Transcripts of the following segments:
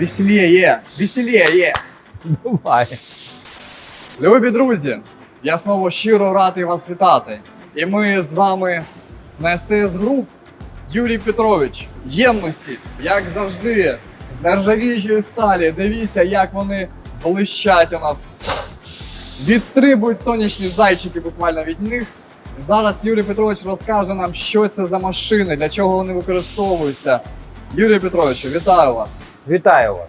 Веселіє, веселіє. Буває. Любі друзі, я знову щиро радий вас вітати. І ми з вами на СТС Груп Юрій Петрович. Ємності, як завжди, з нержавіючої сталі. Дивіться, як вони блищать у нас. Відстрибують сонячні зайчики буквально від них. Зараз Юрій Петрович розкаже нам, що це за машини, для чого вони використовуються. Юрій Петрович, вітаю вас. Вітаю вас.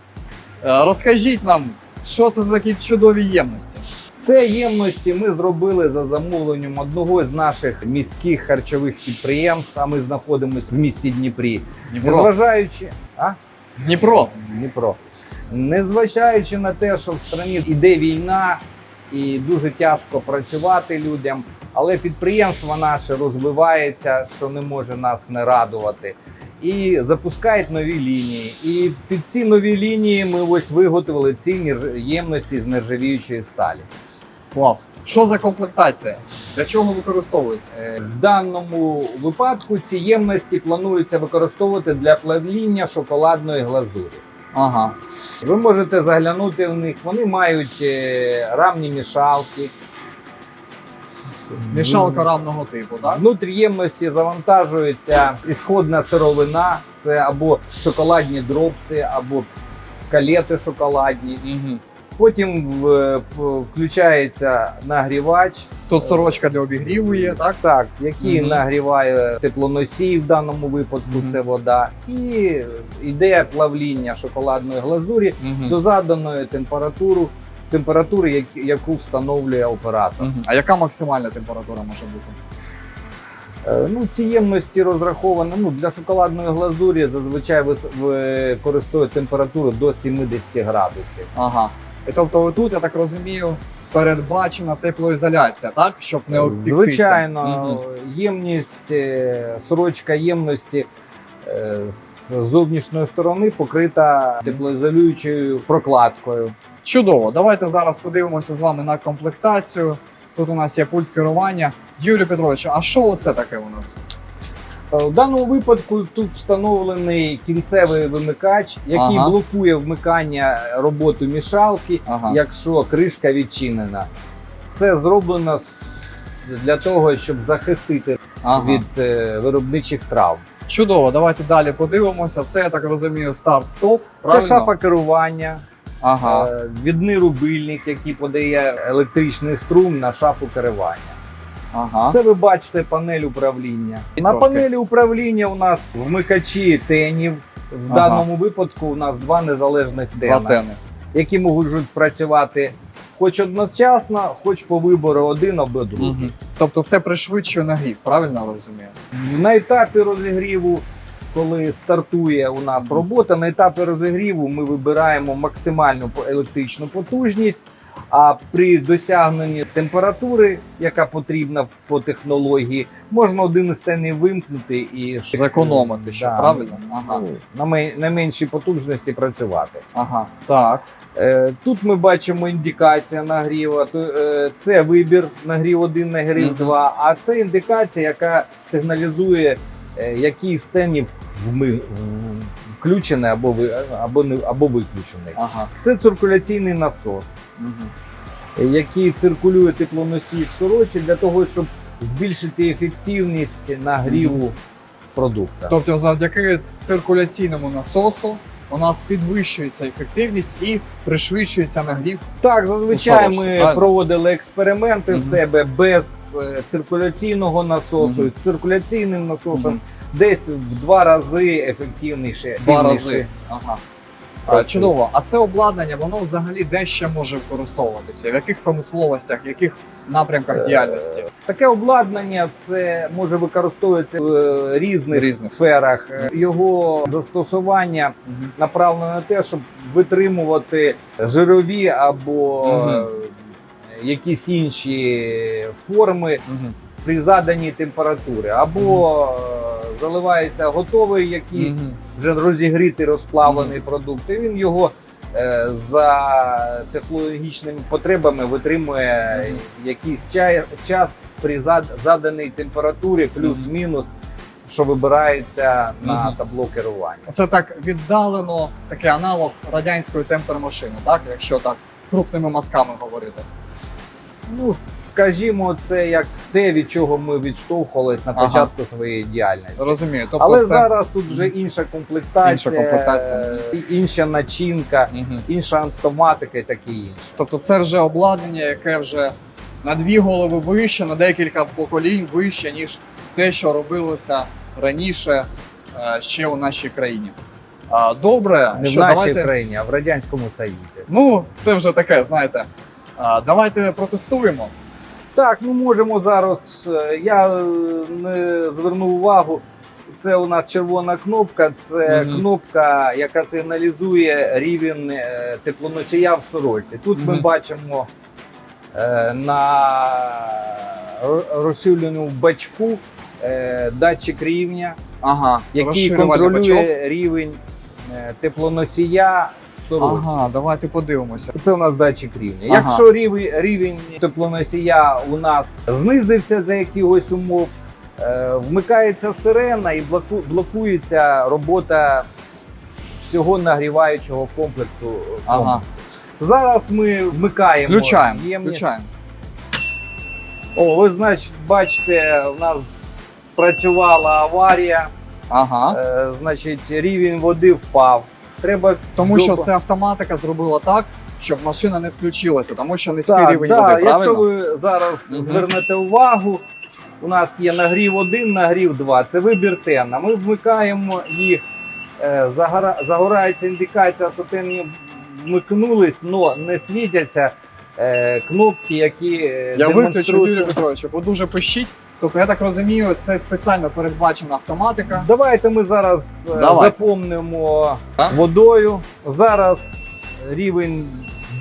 Е, Розкажіть нам, що це за такі чудові ємності. Це ємності ми зробили за замовленням одного з наших міських харчових підприємств. А ми знаходимося в місті Дніпрі. Дніпро. Незважаючи, а? Дніпро. Дніпро. Незважаючи на те, що в країні йде війна і дуже тяжко працювати людям, але підприємство наше розвивається, що не може нас не радувати. І запускають нові лінії. І під ці нові лінії ми ось виготовили ці ємності з нержавіючої сталі. Клас. Що за комплектація? Для чого використовується? Е, В даному випадку ці ємності плануються використовувати для плавління шоколадної глазурі. Ага. Ви можете заглянути в них. Вони мають е, рамні мішалки. Мішалка рамного типу, так? Внутрі ємності завантажується ісходна сировина, це або шоколадні дропси, або калети шоколадні. Угу. Потім в- п- включається нагрівач, Тут сорочка для обігріву є, так? так, який Мгм. нагріває теплоносій, в даному випадку Мгм. це вода, і йде плавління шоколадної глазурі Угу. до заданої температури, температури, яку встановлює оператор. А яка максимальна температура може бути? Е, Ну, ці ємності розраховані ну, для шоколадної глазурі зазвичай використовують температуру до 70 градусів. Ага. І тобто тут, я так розумію, передбачена теплоізоляція, так? Щоб не обпіктися. Звичайно, Мгм. ємність, е, сорочка ємності е, з зовнішньої сторони покрита теплоізолюючою прокладкою. Чудово. Давайте зараз подивимося з вами на комплектацію. Тут у нас є пульт керування. Юрій Петрович, а що оце таке у нас? Е, В даному випадку тут встановлений кінцевий вимикач, який Ага. блокує вмикання роботи мішалки, Ага. якщо кришка відчинена. Це зроблено с- для того, щоб захистити ага. від е, виробничих травм. Чудово, давайте далі подивимося. Це я так розумію, старт-стоп. Це Правильно? шафа керування, Ага. е, відний рубильник, який подає електричний струм на шафу керування. Ага. Це ви бачите панель управління. І На трошки. панелі управління у нас вмикачі тенів. В Ага. даному випадку у нас два незалежних тена, тени. які можуть працювати хоч одночасно, хоч по вибору один або другий. Угу. Тобто це пришвидшує нагрів, правильно розумію? На етапі розігріву, коли стартує у нас робота, на етапі розігріву ми вибираємо максимальну електричну потужність. А при досягненні температури, яка потрібна по технології, можна один із тенів вимкнути і Зекономити ще, Да. правильно? Ага. Ну, на, на меншій потужності працювати. Ага. Так. Е, Тут ми бачимо індикація нагріва. Е, Це вибір нагрів 1, нагрів Мгм. 2, а це індикація, яка сигналізує, який з тенів вми- включений або, ви- або, не- або виключений. Ага. Це циркуляційний насос, Угу. який циркулює теплоносій в сорочі для того, щоб збільшити ефективність нагріву продукту. Тобто, завдяки циркуляційному насосу у нас підвищується ефективність і пришвидшується нагрів. Так, зазвичай ми правильно? проводили експерименти в себе без е, циркуляційного насосу, Мгм. з циркуляційним насосом Мгм. десь в два рази ефективніше. Два рази. Ага. А, чудово. А це обладнання, воно взагалі де ще може використовуватися? В яких промисловостях, в яких напрямках Е, діяльності? Таке обладнання це може використовуватися в різних Різних. сферах. Його застосування направлено на те, щоб витримувати жирові або Мгм. якісь інші форми Мгм. при заданій температурі, або е, заливається готовий якийсь Мгм. вже розігрітий розплавлений продукт, і він його за технологічними потребами витримує Мгм. якийсь ча- час при заданій температурі, плюс-мінус, що вибирається на табло керування. Це так віддалено такий аналог радянської темпер-машини, так? Якщо так крупними мазками говорити. Ну, скажімо, це як те, від чого ми відштовхувались на Ага. початку своєї діяльності. Розумію. Тобто Але це... зараз тут вже інша комплектація, Інша комплектація. інша начинка, Мгм. інша автоматика і таке інше. Тобто це вже обладнання, яке вже на дві голови вище, на декілька поколінь вище, ніж те, що робилося раніше е, ще у нашій країні. Добре, Не що в нашій давайте. країні, а в Радянському Союзі. Ну, це вже таке, знаєте. Давайте протестуємо. Так, ну можемо зараз. е, Я е, не звернув увагу. Це у нас червона кнопка. Це Мгм. кнопка, яка сигналізує рівень е, теплоносія в сорочці. Тут ми бачимо на розширеному бачку датчик рівня, Ага, який контролює бачок. рівень теплоносія сорочці. Ага, давайте подивимося. Це у нас датчик рівня. Ага. Якщо рівень, рівень теплоносія у нас знизився за якихось умов, е, вмикається сирена і блоку, блокується робота всього нагріваючого комплекту. Ага, Зараз ми вмикаємо. включаємо. включаємо. О, ви значить, бачите, у нас спрацювала аварія, Ага. е, значить, рівень води впав. Треба Тому що ця автоматика зробила так, щоб машина не включилася, тому що низький Так, рівень да, води, Якщо ви зараз звернете увагу, у нас є нагрів 1, нагрів 2. Це вибір тена. Ми вмикаємо їх, е, загора, загорається індикація, що тени вмикнулись, але не світяться е, кнопки, які е, Я виключу демонструють- Юрію Петровичу, бо дуже пищить. Тобто, я так розумію, це спеціально передбачена автоматика. Давайте ми зараз е, Давай. заповнимо Так. водою. Зараз рівень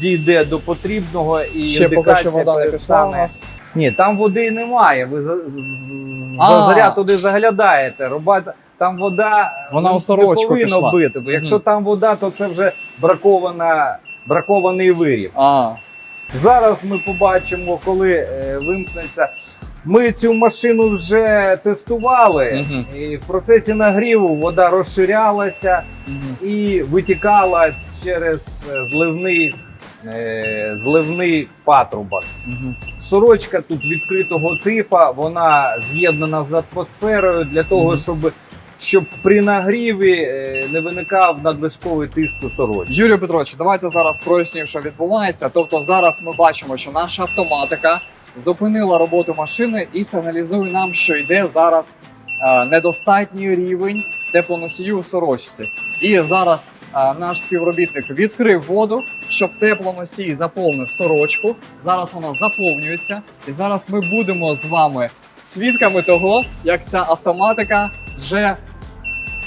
дійде до потрібного і Ще поки індикація що вода не пішла у нас. Ні, там води немає. Ви за, А. за заря туди заглядаєте. Роба, там вода Вона ну, у сорочку не повинна пішла. бити. Бо якщо Мгм. там вода, то це вже бракована, бракований виріб. А, Зараз ми побачимо, коли е, вимкнеться. Ми цю машину вже тестували, Мгм. і в процесі нагріву вода розширялася і витікала через е, зливний, е, зливний патрубок. Сорочка тут відкритого типа, вона з'єднана з атмосферою для того, Мгм. щоб, щоб при нагріві е, не виникав надлишковий тиск у сорочці. Юрію Петровичу, давайте зараз прояснюємо, що відбувається. Тобто зараз ми бачимо, що наша автоматика зупинила роботу машини і сигналізує нам, що йде зараз е, недостатній рівень теплоносію у сорочці. І зараз е, наш співробітник відкрив воду, щоб теплоносій заповнив сорочку. Зараз вона заповнюється, і зараз ми будемо з вами свідками того, як ця автоматика вже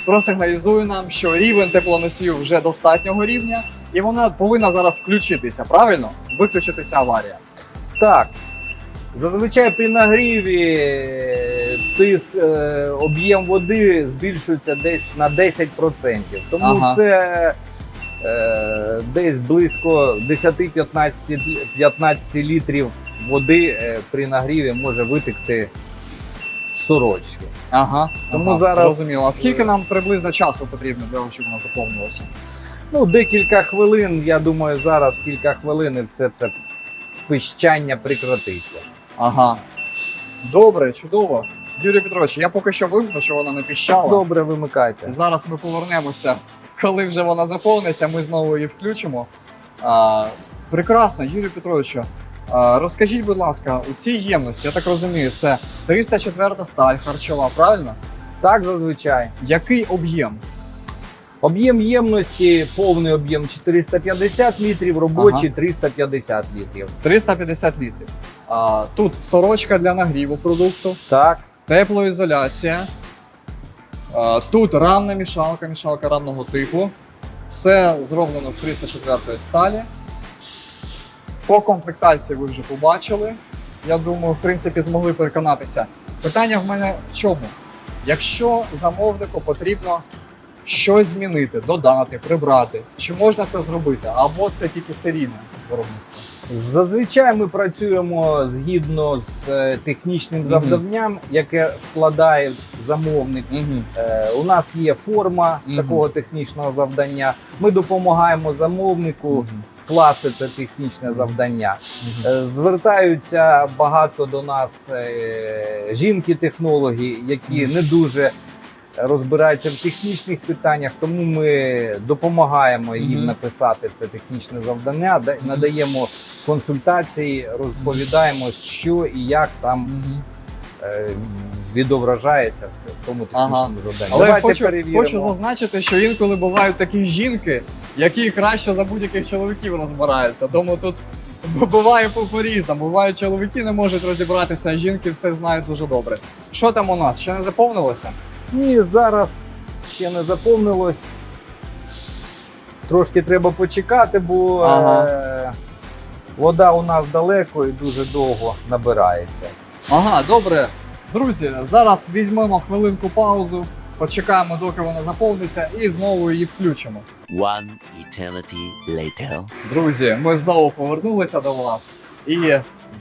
просигналізує нам, що рівень теплоносію вже достатнього рівня, і вона повинна зараз включитися, правильно? Виключитися аварія. Так. Зазвичай при нагріві е, тис, е, об'єм води збільшується десь на 10%. Тому Ага. це е, десь близько 10-15 15 літрів води е, при нагріві може витекти з сорочки. Ага. Тому ага, зараз- зрозуміло. А скільки нам приблизно часу потрібно для того, щоб вона заповнилася? Ну, декілька хвилин, я думаю, зараз кілька хвилин і все це пищання прекратиться. Ага. Добре, чудово. Юрій Петрович, я поки що вимкну, що вона не піщала. Добре, вимикайте. Зараз ми повернемося, коли вже вона заповниться, ми знову її включимо. А, прекрасно, Юрію Петровичу. А, розкажіть, будь ласка, у цій ємності, я так розумію, це 304 сталь харчова, правильно? Так зазвичай. Який об'єм? Об'єм ємності, повний об'єм 450 літрів, робочий 350 літрів. 350 літрів. А, тут сорочка для нагріву продукту, Так. теплоізоляція. А, тут рамна мішалка, мішалка рамного типу. Все зроблено з 304 сталі. По комплектації ви вже побачили. Я думаю, в принципі, змогли переконатися. Питання в мене в чому? Якщо замовнику потрібно щось змінити, додати, прибрати, чи можна це зробити? Або це тільки серійне виробництво? Зазвичай ми працюємо згідно з е, технічним завданням, яке складає замовник. Е, У нас є форма Мгм. такого технічного завдання. Ми допомагаємо замовнику скласти це технічне завдання. Е, Звертаються багато до нас е, жінки-технологи, які не дуже розбираються в технічних питаннях, тому ми допомагаємо їм написати це технічне завдання, да- надаємо консультації, розповідаємо, що і як там е, відображається в тому технічному Ага. завданні. Але Давайте хочу, перевіримо. хочу зазначити, що інколи бувають такі жінки, які краще за будь-яких чоловіків розбираються. Тому тут буває по- по-різному. Бувають чоловіки не можуть розібратися, а жінки все знають дуже добре. Що там у нас? Ще не заповнилося? Ні, зараз ще не заповнилось. Трошки треба почекати, бо Ага. е, вода у нас далеко і дуже довго набирається. Ага, добре. Друзі, зараз візьмемо хвилинку паузу, почекаємо, доки вона заповниться, і знову її включимо. One eternity later. Друзі, ми знову повернулися до вас, і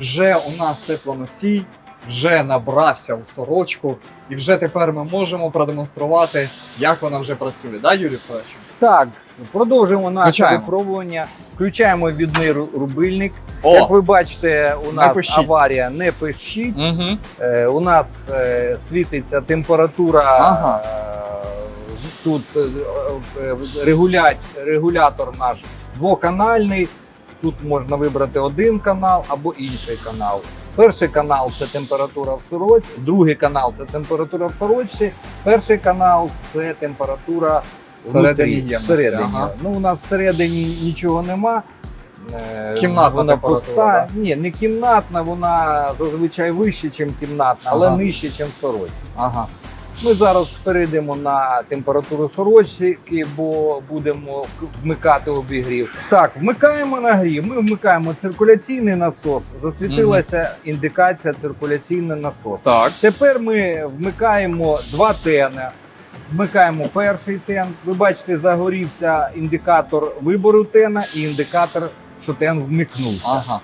вже у нас теплоносій вже набрався у сорочку, і вже тепер ми можемо продемонструвати, як вона вже працює. Да, Юрій Федорович? Так, продовжуємо наше Включаємо. випробування. Включаємо відний ру- рубильник. Як ви бачите, у нас пищить. аварія не пищить. Угу. Е, у нас е, світиться температура. Ага. е, тут е, е, регулятор наш двоканальний. Тут можна вибрати один канал або інший канал. Перший канал це температура в сорочці, другий канал це температура в сорочці, перший канал це температура Всередині ага. Ну, у нас всередині нічого нема. Е, Кімнатна вона температура, пуста. Ні, не кімнатна, вона зазвичай вище, ніж кімнатна, але Ага. нижче, ніж в сорочці. Ага. Ми зараз перейдемо на температуру сорочки, бо будемо вмикати обігрів. Так, вмикаємо нагрів. Ми вмикаємо циркуляційний насос. Засвітилася індикація циркуляційний насос. Так. Тепер ми вмикаємо два тени. Вмикаємо перший тен. Ви бачите, загорівся індикатор вибору тена і індикатор, що тен вмикнувся. Ага.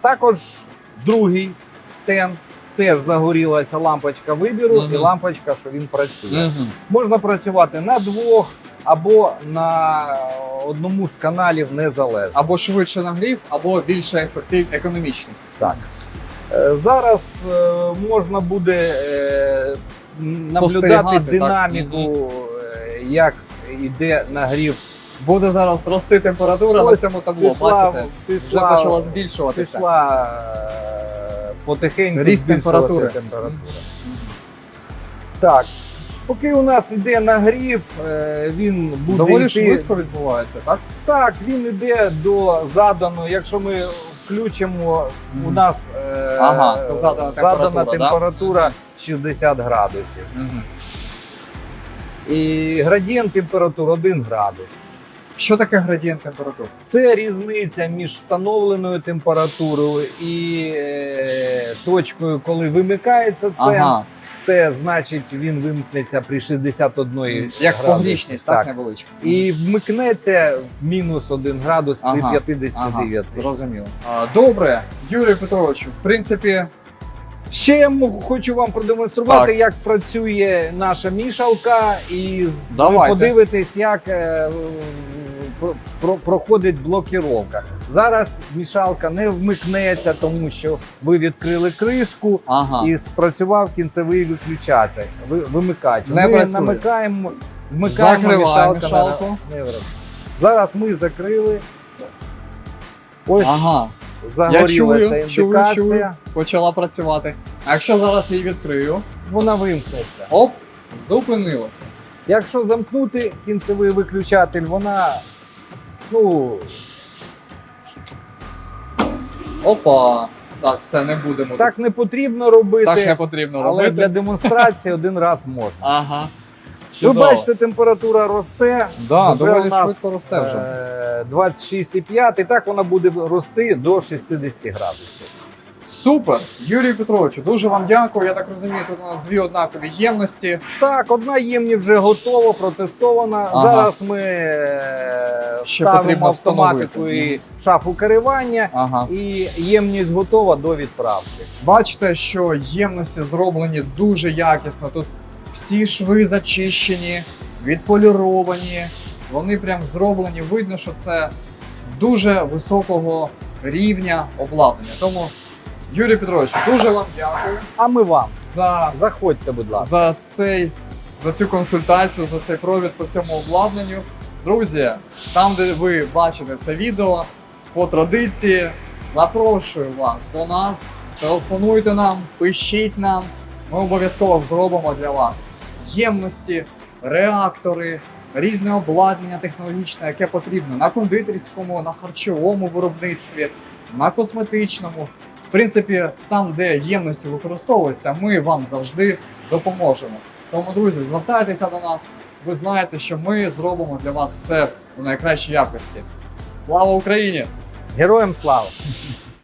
Також другий тен. Теж загорілася лампочка вибіру Мгм. і лампочка, що він працює. Угу. Можна працювати на двох або на одному з каналів незалежно. Або швидше нагрів, або більша ефектив... економічність. Так. Е, Зараз е, можна буде е, наблюдати так. динаміку, е, як йде нагрів. Буде зараз рости температура на цьому табло. пішла, Бачите? Вже почала збільшуватися. пішла потихеньку Ріст температури. температура. Так. Поки у нас йде нагрів, е, він буде Доволі йти швидко відбувається, так? Так, він йде до заданого. Якщо ми включимо, у нас е, Ага, це задана температура, да? температура 60 градусів. Угу. І градієнт температури 1 градус. Що таке градієнт температури? Це різниця між встановленою температурою і е, точкою, коли вимикається це. Ага. Це значить він вимкнеться при 61 Як погрішність, так, невеличка. І вмикнеться мінус 1 градус Ага, при 59. Ага, зрозуміло. Добре, Юрій Петровичу, в принципі, Ще я хочу вам продемонструвати, Так. як працює наша мішалка, і Давайте. ви подивитесь, як е, про- проходить блокіровка. Зараз мішалка не вмикнеться, тому що ви відкрили кришку ага. і спрацював кінцевий виключатель. Ви, вимикач. Не ми працює. намикаємо, вмикаємо Закриваємо мішалку. Не, не. Зараз ми закрили. Ось Ага. Загорілася чую, чую, індикація. чую. Почала працювати. А якщо зараз її відкрию, Вона вимкнеться. оп, зупинилася. Якщо замкнути кінцевий виключатель, вона ну Опа. Так, все, не будемо. так не потрібно робити, так не потрібно але робити. для демонстрації один раз можна. Ага. Ви Чудово. бачите, температура росте. Да, вже доволі у нас, швидко росте вже. е, 26,5, і так вона буде рости до 60 градусів. Супер! Юрію Петровичу, дуже вам дякую. Я так розумію, тут у нас дві однакові ємності. Так, одна ємність вже готова, протестована. Ага. Зараз ми е, Ще ставимо потрібно автоматику встановити. і шафу керування, Ага. і ємність готова до відправки. Бачите, що ємності зроблені дуже якісно. Тут всі шви зачищені, відполіровані. Вони прям зроблені. Видно, що це дуже високого рівня обладнання. Тому, Юрій Петрович, дуже вам дякую А ми вам за, заходьте, будь ласка. за цей за цю консультацію, за цей провід по цьому обладнанню. Друзі, там, де ви бачите це відео, по традиції запрошую вас до нас. Телефонуйте нам, пишіть нам. Ми обов'язково зробимо для вас ємності, реактори, різне обладнання технологічне, яке потрібно на кондитерському, на харчовому виробництві, на косметичному. Принципі, там, де ємності використовуються, ми вам завжди допоможемо. Тому, друзі, звертайтеся до нас. Ви знаєте, що ми зробимо для вас все у найкращій якості. Слава Україні! Героям слава!